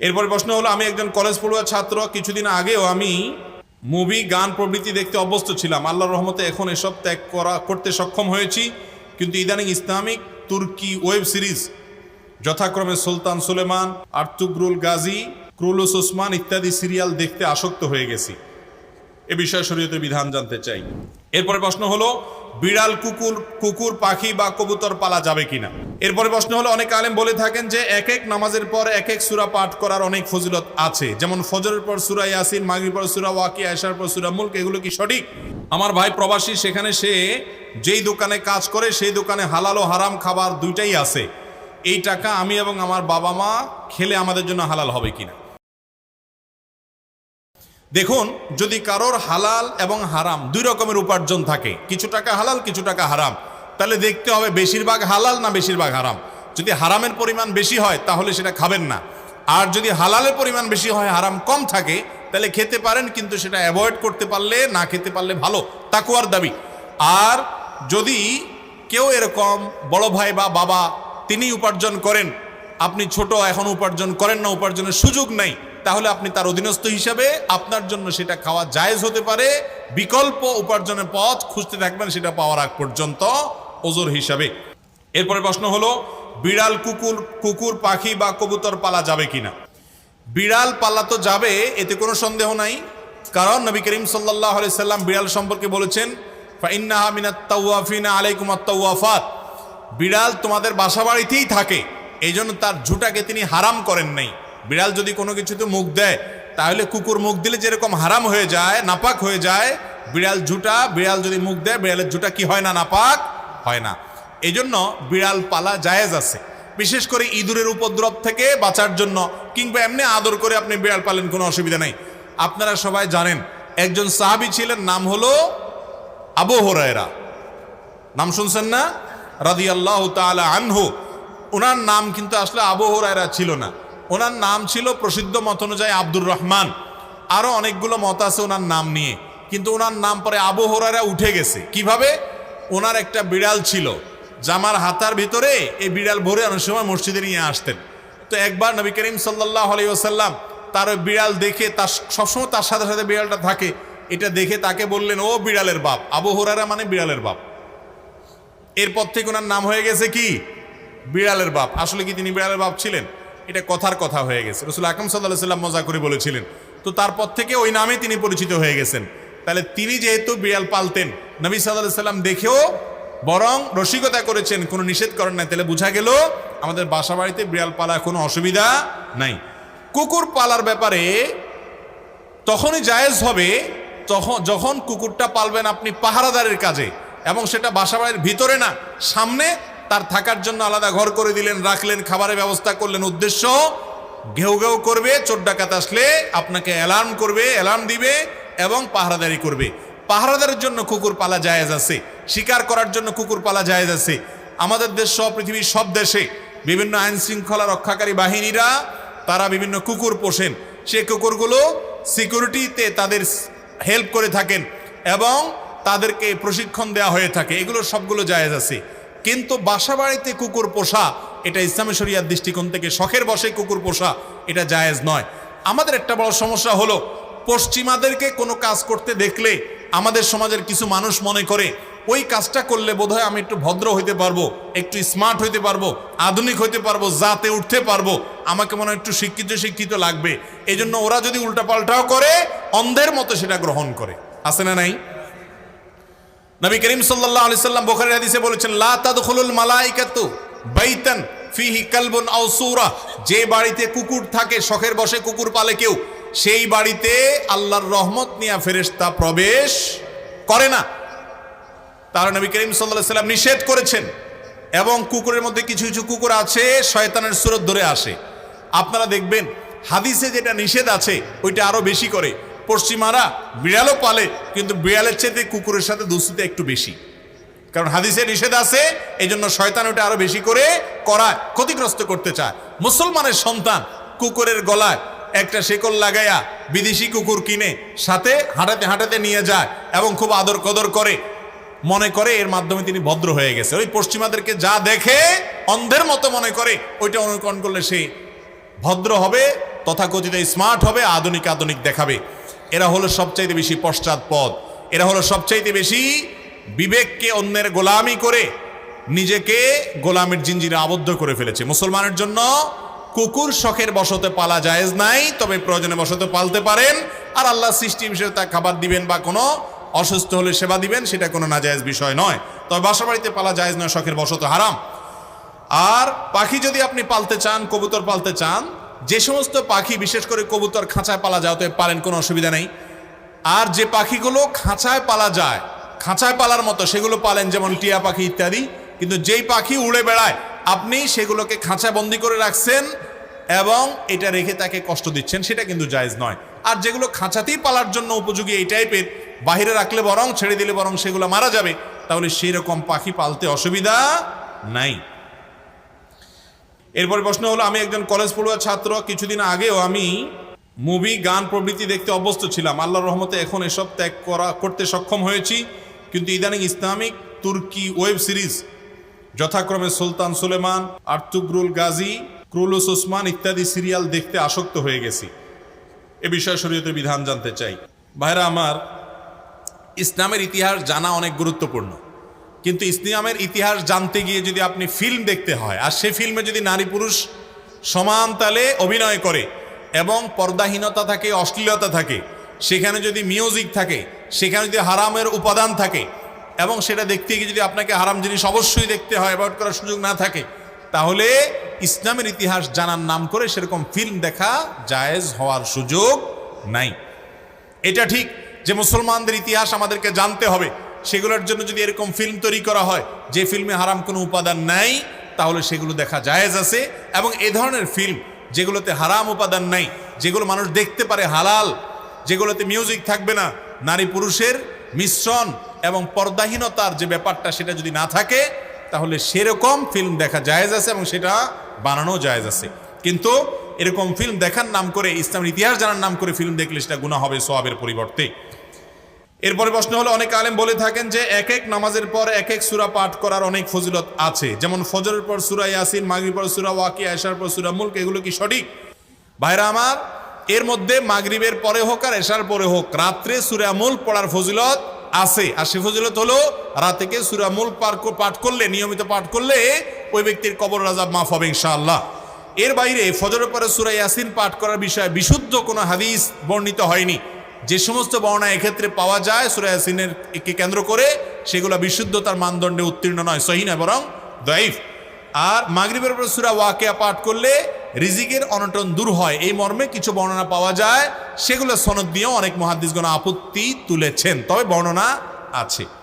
এরপরে প্রশ্ন হলো, আমি একজন কলেজ পড়ুয়া ছাত্র, কিছুদিন আগেও আমি মুভি গান প্রভৃতি দেখতে অভ্যস্ত ছিলাম। আল্লাহর রহমতে এখন এসব ত্যাগ করা, করতে সক্ষম হয়েছি। কিন্তু ইদানিং ইসলামিক তুর্কি ওয়েব সিরিজ, যথাক্রমে Sultan Suleiman, Ertugrul Ghazi, Kurulus Osman ইত্যাদি সিরিয়াল দেখতে আসক্ত হয়ে গেছি। এ বিষয়ে শরীয়তের বিধান জানতে চাই। এরপরে প্রশ্ন হলো বিড়াল, কুকুর কুকুর, পাখি বা কবুতর পালা যাবে কিনা? এরপরে প্রশ্ন হলো, অনেক আলেম বলে থাকেন যে এক এক নামাজের পর এক এক সুরা পাঠ করার অনেক ফজিলত আছে। যেমন ফজরের পর সুরা ইয়াসিন মাগরির পর সুরা ওয়াকি আয়সার পর সুরা মুলক, এগুলো কি সঠিক? আমার ভাই প্রবাসী, সেখানে সে যেই দোকানে কাজ করে, সেই দোকানে হালাল ও হারাম খাবার দুইটাই আছে। এই টাকা আমি এবং আমার বাবা মা খেলে আমাদের জন্য হালাল হবে কিনা? দেখুন, যদি কারোর হালাল এবং হারাম দুই রকমের উপার্জন থাকে, কিছু টাকা হালাল, কিছু টাকা হারাম, তাহলে দেখতে হবে বেশিরভাগ হালাল না বেশিরভাগ হারাম। যদি হারামের পরিমাণ বেশি হয়, তাহলে সেটা খাবেন না। আর যদি হালালের পরিমাণ বেশি হয়, হারাম কম থাকে, তাহলে খেতে পারেন, কিন্তু সেটা অ্যাভয়েড করতে পারলে, না খেতে পারলে ভালো। তাকুয়ার দাবি। আর যদি কেউ এরকম বড় ভাই বা বাবা, তিনি উপার্জন করেন, আপনি ছোট এখন উপার্জন করেন না, উপার্জনের সুযোগ নাই তাহলে আপনি তার অধীনস্থ হিসাবে আপনার জন্য সেটা খাওয়া জায়েজ হতে পারে। বিকল্প উপার্জনের পথ খুঁজতে থাকবেন, সেটা পাওয়ার আগ পর্যন্ত ওজোর হিসাবে। এরপরে প্রশ্ন হলো, বিড়াল, কুকুর কুকুর, পাখি বা কবুতর পালা যাবে কিনা? বিড়াল পালা তো যাবে, এতে কোনো সন্দেহ নাই। কারণ নবী করিম সাল্লাহ আলি সাল্লাম বিড়াল সম্পর্কে বলেছেন, ফাইন্নাহা মিনাত তাওয়াফিনা আলাইকুম আত-তাওয়াফাত। বিড়াল তোমাদের বাসা বাড়িতেই থাকে এই জন্য তার ঝুটাকে তিনি হারাম করেন নাই। বিড়াল যদি কোনো কিছুতে মুখ দেয়, তাহলে কুকুর মুখ দিলে যেরকম হারাম হয়ে যায়, নাপাক হয়ে যায়, বিড়াল জুটা, বিড়াল যদি মুখ দেয়, বিড়ালের জুটা কি হয় না, নাপাক হয় না। এই জন্য বিড়াল পালা জায়েজ আছে। বিশেষ করে ইঁদুরের উপদ্রব থেকে বাঁচার জন্য, কিংবা এমনি আদর করে আপনি বিড়াল পালেন, কোনো অসুবিধা নেই। আপনারা সবাই জানেন, একজন সাহাবি ছিলেন, নাম হলো আবু হরায়রা। নাম শুনছেন না? রাদি আল্লাহ তালা আনহু। ওনার নাম কিন্তু আসলে আবু হরায়রা ছিল না। ওনার নাম ছিল প্রসিদ্ধ মত অনুযায়ী আব্দুর রহমান। আরও অনেকগুলো মত আছে ওনার নাম নিয়ে। কিন্তু ওনার নাম পরে আবু হরায়রা উঠে গেছে। কীভাবে? ওনার একটা বিড়াল ছিল। জামার হাতার ভিতরে এই বিড়াল ভরে অনেক সময় মসজিদে নিয়ে আসতেন। তো একবার নবী করিম সাল্লাহ আলাইসাল্লাম তার ওই বিড়াল দেখে তার সবসময় তার সাথে সাথে বিড়ালটা থাকে। এটা দেখে তাকে বললেন, ও বিড়ালের বাপ। আবু হরারা মানে বিড়ালের বাপ। এরপর থেকে ওনার নাম হয়ে গেছে কি? বিড়ালের বাপ। আসলে কি তিনি বিড়ালের বাপ ছিলেন? এটা কথার কথা হয়ে গেছে। রসুল আকরম সাল্লাহ সাল্লাম মজা করে বলেছিলেন। তো তারপর থেকে ওই নামে তিনি পরিচিত হয়ে গেছেন। তাহলে তিনি যেহেতু বিড়াল পালতেন, নবী সাল্লাহ সাল্লাম দেখেও বরং রসিকতা করেছেন, কোনো নিষেধ করেন না তাহলে বোঝা গেল আমাদের বাসা বাড়িতে বিড়াল পালা কোনো অসুবিধা নাই। কুকুর পালার ব্যাপারে তখনই জায়েজ হবে তখন যখন কুকুরটা পালবেন আপনি পাহারাদারের কাজে এবং সেটা বাসাবাড়ির ভিতরে না, সামনে তার থাকার জন্য আলাদা ঘর করে দিলেন, রাখলেন, খাবারের ব্যবস্থা করলেন। উদ্দেশ্য, ঘেউ ঘেউ করবে, চোর ডাকাত আসলে আপনাকে অ্যালার্ম করবে অ্যালার্ম দিবে এবং পাহারাদারি করবে। পাহারাদারের জন্য কুকুর পালা জায়েজ আছে। শিকার করার জন্য কুকুর পালা জায়েজ আছে। আমাদের দেশ সহ পৃথিবীর সব দেশে বিভিন্ন আইন শৃঙ্খলা রক্ষাকারী বাহিনীরা, তারা বিভিন্ন কুকুর পোষেন। সে কুকুরগুলো সিকিউরিটিতে তাদের হেল্প করে থাকেন এবং তাদেরকে প্রশিক্ষণ দেওয়া হয়ে থাকে। এগুলো সবগুলো জায়েজ আছে। কিন্তু বাসা বাড়িতে কুকুর পোষা, এটা ইসলামী শরিয়ার দৃষ্টিকোণ থেকে শখের বসে কুকুর পোষা, এটা জায়েজ নয়। আমাদের একটা বড় সমস্যা হলো, পশ্চিমাদেরকে কোনো কাজ করতে দেখলে আমাদের সমাজের কিছু মানুষ মনে করে, ওই কাজটা করলে বোধহয় আমি একটু ভদ্র হইতে পারব, একটু স্মার্ট হইতে পারব, আধুনিক হইতে পারব, জাতে উঠতে পারব, আমাকে মনে একটু শিক্ষিত শিক্ষিত লাগবে। এই জন্য ওরা যদি উল্টাপাল্টাও করে, অন্ধের মতো সেটা গ্রহণ করে। আছে না নাই? নবী করিম সাল্লাল্লাহু আলাইহি সাল্লাম বুখারীর হাদিসে বলেছেন, লা তাদখুলুল মালাইকাতু বাইতান ফিহি কালবুন আও সূরা। যে বাড়িতে কুকুর থাকে, শখের বসে কুকুর পালে কেউ, সেই বাড়িতে আল্লাহর রহমত নিয়া ফেরেশতা প্রবেশ করে না। তার নবী করিম আলাইহি সাল্লাম নিষেধ করেছেন, এবং কুকুরের মধ্যে কিছু কিছু কুকুর আছে, শয়তানের সুরত ধরে আসে। আপনারা দেখবেন, হাদিসে যেটা নিষেধ আছে, ওইটা আরও বেশি করে। পশ্চিমারা বিড়ালও পালে, কিন্তু বিড়ালের চেয়ে কুকুরের সাথে দুস্তিতে একটু বেশি। কারণ হাদিসে নিষেধ আছে এই জন্য শয়তান ওটা আরও বেশি করে করায়, ক্ষতিগ্রস্ত করতে চায়। মুসলমানের সন্তান কুকুরের গলায় একটা শেকল লাগাইয়া বিদেশি কুকুর কিনে, সাথে হাঁটাতে হাঁটাতে নিয়ে যায় এবং খুব আদর কদর করে। মনে করে এর মাধ্যমে তিনি ভদ্র হয়ে গেছে। ওই পশ্চিমাদেরকে যা দেখে অন্ধের মতো মনে করে, ওইটা অনুকরণ করলে সে ভদ্র হবে, তথাকথিত স্মার্ট হবে, আধুনিক আধুনিক দেখাবে। এরা হলো সবচাইতে বেশি পশ্চাৎপদ। এরা হলো সবচাইতে বেশি বিবেককে অন্যের গোলামি করে, নিজেকে গোলামের জিঞ্জিরে আবদ্ধ করে ফেলেছে। মুসলমানের জন্য কুকুর শখের বসতে পালা জায়েজ নাই, তবে প্রয়োজনে বসতে পালতে পারেন। আর আল্লাহ সৃষ্টি হিসেবে তা খাবার দিবেন বা কোনো অসুস্থ হলে সেবা দিবেন, সেটা কোনো নাজায়েজ বিষয় নয়। তবে বাসা বাড়িতে পালা জায়েজ নয়, শখের বসত হারাম। আর পাখি যদি আপনি পালতে চান, কবুতর পালতে চান যে সমস্ত পাখি, বিশেষ করে কবুতর খাঁচায় পালা অতএব পারেন, কোনো অসুবিধা নেই। আর যে পাখিগুলো খাঁচায় পালা যায়, খাঁচায় পালার মতো, সেগুলো পালেন যেমন টিয়া পাখি ইত্যাদি, কিন্তু যেই পাখি উড়ে বেড়ায়, আপনি সেগুলোকে খাঁচায় বন্দি করে রাখছেন এবং এটা রেখে তাকে কষ্ট দিচ্ছেন, সেটা কিন্তু জায়েজ নয়। আর যেগুলো খাঁচাতেই পালার জন্য উপযোগী এই টাইপের বাইরে রাখলে বরং, ছেড়ে দিলে বরং সেগুলো মারা যাবে, তাহলে সেই রকম পাখি পালতে অসুবিধা নাই। এরপরে প্রশ্ন হলো, আমি একজন কলেজ পড়ুয়া ছাত্র, কিছুদিন আগেও আমি মুভি গান প্রভৃতি দেখতে অভ্যস্ত ছিলাম। আল্লাহর রহমতে এখন এসব ত্যাগ করা, করতে সক্ষম হয়েছি। কিন্তু ইদানিং ইসলামিক তুর্কি ওয়েব সিরিজ, যথাক্রমে Sultan Suleiman Ertugrul Ghazi, Kurulus Osman ইত্যাদি সিরিয়াল দেখতে আসক্ত হয়ে গেছি। এ বিষয়ে শরীয়তের বিধান জানতে চাই। ভাইরা আমার, ইসলামের ইতিহাস জানা অনেক গুরুত্বপূর্ণ। কিন্তু ইসলামের ইতিহাস জানতে গিয়ে যদি আপনি ফিল্ম দেখতে হয়, আর সে ফিল্মে যদি নারী পুরুষ সমান তালে অভিনয় করে এবং পর্দাহীনতা থাকে, অশ্লীলতা থাকে, সেখানে যদি মিউজিক থাকে, সেখানে যদি হারামের উপাদান থাকে, এবং সেটা দেখতে গিয়ে যদি আপনাকে হারাম জিনিস অবশ্যই দেখতে হয়, অ্যাভয়েড করার সুযোগ না থাকে, তাহলে ইসলামের ইতিহাস জানার নাম করে সেরকম ফিল্ম দেখা জায়েজ হওয়ার সুযোগ নাই। এটা ঠিক যে মুসলমানদের ইতিহাস আমাদেরকে জানতে হবে। সেগুলোর জন্য যদি এরকম ফিল্ম তৈরি করা হয়, যে ফিল্মে হারাম কোনো উপাদান নাই, তাহলে সেগুলো দেখা জায়েজ আছে। এবং এ ধরনের ফিল্ম যেগুলোতে হারাম উপাদান নাই, যেগুলো মানুষ দেখতে পারে হালাল, যেগুলোতে মিউজিক থাকবে না, নারী পুরুষের মিশ্রণ এবং পর্দাহীনতার যে ব্যাপারটা সেটা যদি না থাকে, তাহলে সেরকম ফিল্ম দেখা জায়েজ আছে এবং সেটা বানানো জায়েজ আছে। কিন্তু এরকম ফিল্ম দেখার নাম করে, ইসলামের ইতিহাস জানার নাম করে ফিল্ম দেখলে সেটা গুণা হবে সোয়াবের পরিবর্তে। এরপরে প্রশ্ন হলো, অনেক আলেম বলে থাকেন যে এক এক নামাজের পর এক এক সুরা পাঠ করার অনেক ফজিলত আছে। যেমন ফজরের পর সুরা ইয়াসিন মাগরির পর সুরা ওয়াকি আয়সার পর সুরা মুল্ক, এগুলো কি সঠিক? ভাইরা আমার, এর মধ্যে মাগরিবের পরে হোক আর এশার পরে হোক, রাত্রে সুরা মুল্ক পড়ার ফজিলত আছে। আর সে ফজিলত হলো রাতেকে সুরা মুল্ক পাঠ করলে, নিয়মিত পাঠ করলে, ওই ব্যক্তির কবর রাজা মাফ হবে ইনশাআল্লাহ। এর বাইরে ফজরের পরে সুরা ইয়াসিন পাঠ করার বিষয়ে বিশুদ্ধ কোনো হাদিস বর্ণিত হয়নি। যে সমস্ত বর্ণা এক্ষেত্রে পাওয়া যায় সুরায়াসিনের একে কেন্দ্র করে, সেগুলো বিশুদ্ধতার মানদণ্ডে উত্তীর্ণ নয়, সহি নয়, বরং দয়ীফ। আর মাগরীবের উপর সুরা ওয়াকেয়া পাঠ করলে রিজিকের অনটন দূর হয়। এই মর্মে কিছু বর্ণনা পাওয়া যায়, সেগুলো সনদ দিয়েও অনেক মহাদিসগণ আপত্তি তুলেছেন। তবে বর্ণনা আছে।